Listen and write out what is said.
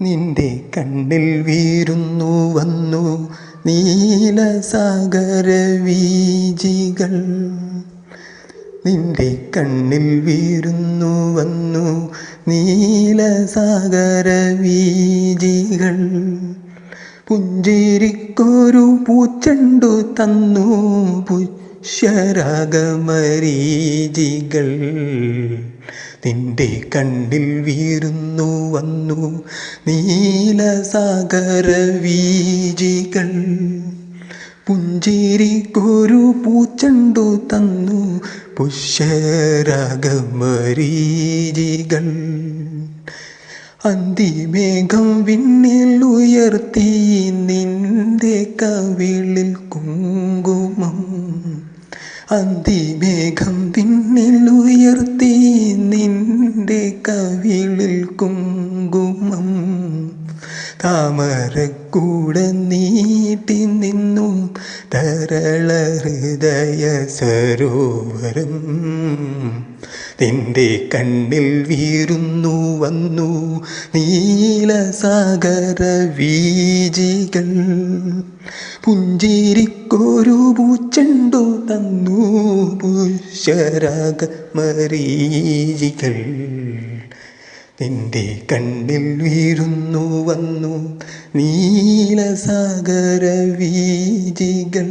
നിന്റെ കണ്ണിൽ വീരുന്നു വന്നു നീലസാഗര വീജികൾ നിന്റെ കണ്ണിൽ വീരുന്നു വന്നു നീലസാഗര വീജികൾ പുഞ്ചിരിക്കൊരു പൂച്ചണ്ടു തന്നു പുഷ്യരാഗമരീചികൾ നിന്റെ കണ്ണിൽ വീരുന്നു വന്നു നീലസാഗര വീജികൾ പുഞ്ചേരിക്കൊരു പൂച്ചണ്ടു തന്നു പുഷ്യരാഗമരീജികൾ അന്തിമേഘം വിണ്ണിൽ ഉയർത്തി നിന്റെ കവിളിൽ കുങ്കുമം. അന്തിമേഘം വിണ്ണിൽ ഉയർത്തി താമരക്കൂടെ നീട്ടി നിന്നു. തരള ഹൃദയ സരോവരം നിന്റെ കണ്ണിൽ വീരുന്നു വന്നു. നീലസാഗര വീജികൾ പുഞ്ചിരിക്കൊരു പൂച്ചെണ്ടു തന്നു. പുഷ്യരാഗ മരീചികൾ നിന്റെ കണ്ണിൽ വീരുന്നു വന്നു നീലസാഗര വീജികൾ